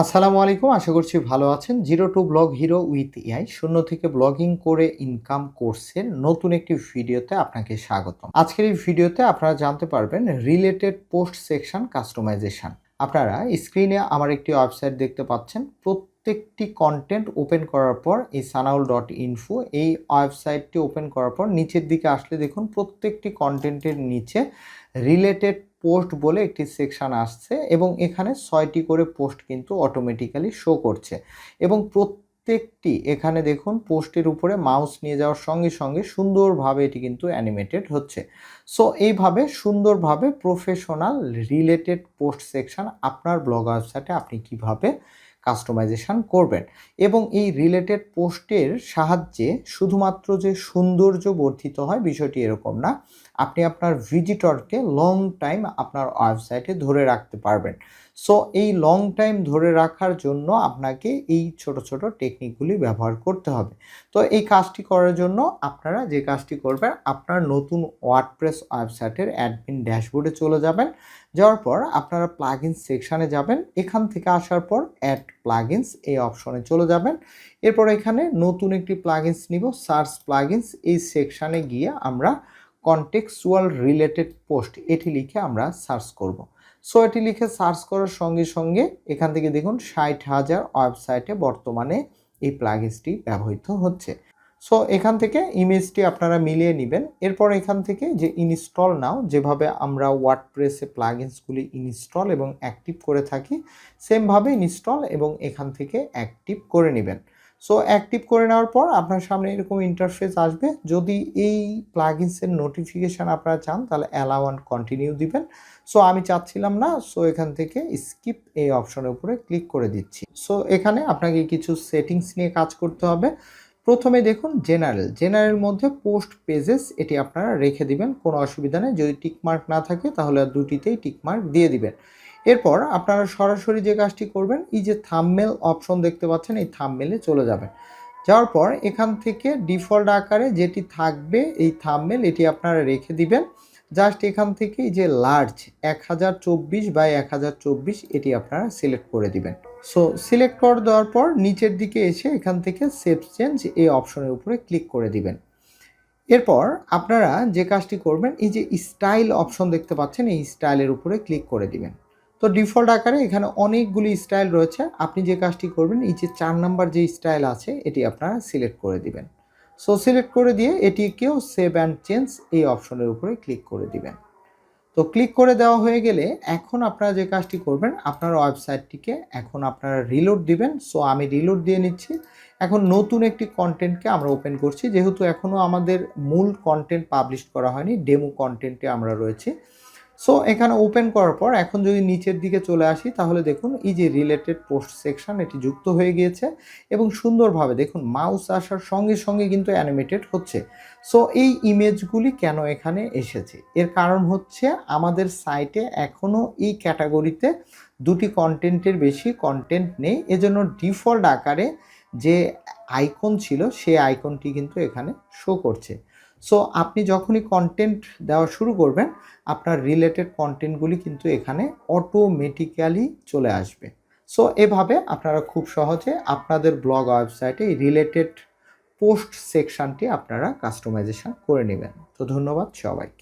আসসালামু আলাইকুম, আশা করছি ভালো আছেন। Zero to blog hero with AI, শূন্য থেকে ব্লগিং করে ইনকাম কোর্সের নতুন একটি ভিডিওতে আপনাকে স্বাগতম। আজকের এই ভিডিওতে আপনারা জানতে পারবেন রিলেটেড পোস্ট সেকশন কাস্টমাইজেশন আপনারা স্ক্রিনে আমার একটি ওয়েবসাইট দেখতে পাচ্ছেন। প্রত্যেকটি কন্টেন্ট ওপেন করার পর এই সানাউল ডট ইনফো এই ওয়েবসাইটটি ওপেন করার পর নিচের দিকে আসলে দেখুন, প্রত্যেকটি কন্টেন্টের নিচে রিলেটেড পোস্ট বলে একটি সেকশন আসছে এবং এখানে ছয়টি করে পোস্ট কিন্তু অটোমেটিক্যালি শো করছে। এবং প্রত্যেকটি, এখানে দেখুন, পোস্টের উপরে মাউস নিয়ে যাওয়ার সঙ্গে সঙ্গে সুন্দরভাবে এটি কিন্তু অ্যানিমেটেড হচ্ছে। সো এইভাবে সুন্দরভাবে প্রফেশনাল রিলেটেড পোস্ট সেকশন আপনার ব্লগ ওয়েবসাইটে আপনি কীভাবে কাস্টমাইজেশন করবেন। এবং এই রিলেটেড পোস্টের সাহায্যে শুধুমাত্র যে সৌন্দর্য বর্ধিত হয় বিষয়টি এরকম না, আপনি আপনার ভিজিটরকে লং টাইম আপনার ওয়েবসাইটে ধরে রাখতে পারবেন। সো এই লং টাইম ধরে রাখার জন্য আপনাকে এই ছোট ছোট টেকনিকগুলি ব্যবহার করতে হবে। তো এই কাজটি করার জন্য আপনারা যে কাজটি করবেন, আপনার নতুন ওয়ার্ডপ্রেস ওয়েবসাইটের অ্যাডমিন ড্যাশবোর্ডে চলে যাবেন। যাওয়ার পর আপনারা প্লাগইন সেকশানে যাবেন। এখান থেকে আসার পর অ্যাড প্লাগইনস এই অপশনে চলে যাবেন। এরপর এখানে নতুন একটি প্লাগইনস নিব সার্চ প্লাগইনস এই সেকশানে গিয়ে আমরা কন্টেক্সুয়াল রিলেটেড পোস্ট এটি লিখে আমরা সার্চ করব। সো এটি লিখে সার্চ করার সঙ্গে সঙ্গে এখান থেকে দেখুন ষাট হাজার ওয়েবসাইটে বর্তমানে এই প্লাগিনসটি ব্যবহৃত হচ্ছে। সো এখান থেকে ইমেজটি আপনারা মিলিয়ে নেবেন। এরপর এখান থেকে যে ইনস্টল নাও, যেভাবে আমরা ওয়ার্ডপ্রেসে প্লাগিনসগুলি ইনস্টল এবং অ্যাক্টিভ করে থাকি, সেমভাবে ইনস্টল এবং এখান থেকে অ্যাক্টিভ করে নেবেন। সো অ্যাক্টিভ করে নেওয়ার পর আপনার সামনে এরকম ইন্টারফেস আসবে। যদি এই প্লাগিনসের নোটিফিকেশান আপনারা চান, তাহলে অ্যালাউ অ্যান্ড কন্টিনিউ দিবেন। সো আমি চাচ্ছিলাম না সো এখান থেকে স্কিপ এই অপশনের উপরে ক্লিক করে দিচ্ছি। সো এখানে আপনাকে কিছু সেটিংস নিয়ে কাজ করতে হবে। প্রথমে দেখুন জেনারেল জেনারেল মধ্যে পোস্ট পেজেস এটি আপনারা রেখে দিবেন। কোনো অসুবিধা নেই। যদি টিকমার্ক না থাকে, তাহলে দুটিতেই টিকমার্ক দিয়ে দিবেন। এরপর আপনারা সরাসরি যে কাজটি করবেন, এই যে থামমেল অপশন দেখতে পাচ্ছেন, এই থামমেলে চলে যাবেন যাওয়ার পর এখান থেকে ডিফল্ট আকারে যেটি থাকবে, এই থামমেল এটি আপনারা রেখে দিবেন। জাস্ট এখান থেকে যে লার্জ এক হাজার চব্বিশ বাই এক হাজার চব্বিশ এটি আপনারা সিলেক্ট করে দিবেন। সো সিলেক্ট করে দেওয়ার পর নিচের দিকে এসে এখান থেকে সেভ চেঞ্জ এই অপশনের উপরে ক্লিক করে দিবেন। এরপর আপনারা যে কাজটি করবেন, এই যে স্টাইল অপশন দেখতে পাচ্ছেন, এই স্টাইলের উপরে ক্লিক করে দিবেন। তো ডিফল্ট আকারে এখানে অনেকগুলি স্টাইল রয়েছে। আপনি যে কাজটি করবেন, এই যে চার নাম্বার যে স্টাইল আছে, এটি আপনারা সিলেক্ট করে দিবেন। সো সিলেক্ট করে দিয়ে এটিকেও সেভ অ্যান্ড চেঞ্জ এই অপশনের উপরে ক্লিক করে দিবেন। তো ক্লিক করে দেওয়া হয়ে গেলে এখন আপনারা যে কাজটি করবেন, আপনার ওয়েবসাইটটিকে এখন আপনারা রিলোড দিবেন। সো আমি রিলোড দিয়ে নিচ্ছি। এখন নতুন একটি কন্টেন্টকে আমরা ওপেন করছি। যেহেতু এখনও আমাদের মূল কন্টেন্ট পাবলিশ করা হয়নি, ডেমো কন্টেন্টে আমরা রয়েছি। সো এখানে ওপেন করার পর এখন যদি নিচের দিকে চলে আসি, তাহলে দেখুন এই যে রিলেটেড পোস্ট সেকশন এটি যুক্ত হয়ে গিয়েছে এবং সুন্দরভাবে দেখুন মাউস আসার সঙ্গে সঙ্গে কিন্তু অ্যানিমেটেড হচ্ছে। সো এই ইমেজগুলি কেন এখানে এসেছে? এর কারণ হচ্ছে আমাদের সাইটে এখনও এই ক্যাটাগরিতে দুটি কন্টেন্টের বেশি কন্টেন্ট নেই। এজন্য ডিফল্ট আকারে যে আইকন ছিল, সেই আইকনটি কিন্তু এখানে শো করছে। সো আপনি যখনই কন্টেন্ট দেওয়া শুরু করবেন, আপনার রিলেটেড কন্টেন্টগুলি কিন্তু এখানে অটোমেটিক্যালি চলে আসবে। সো এভাবে আপনারা খুব সহজে আপনাদের ব্লগ ওয়েবসাইটে এই রিলেটেড পোস্ট সেকশানটি আপনারা কাস্টমাইজেশান করে নেবেন। তো ধন্যবাদ সবাইকে।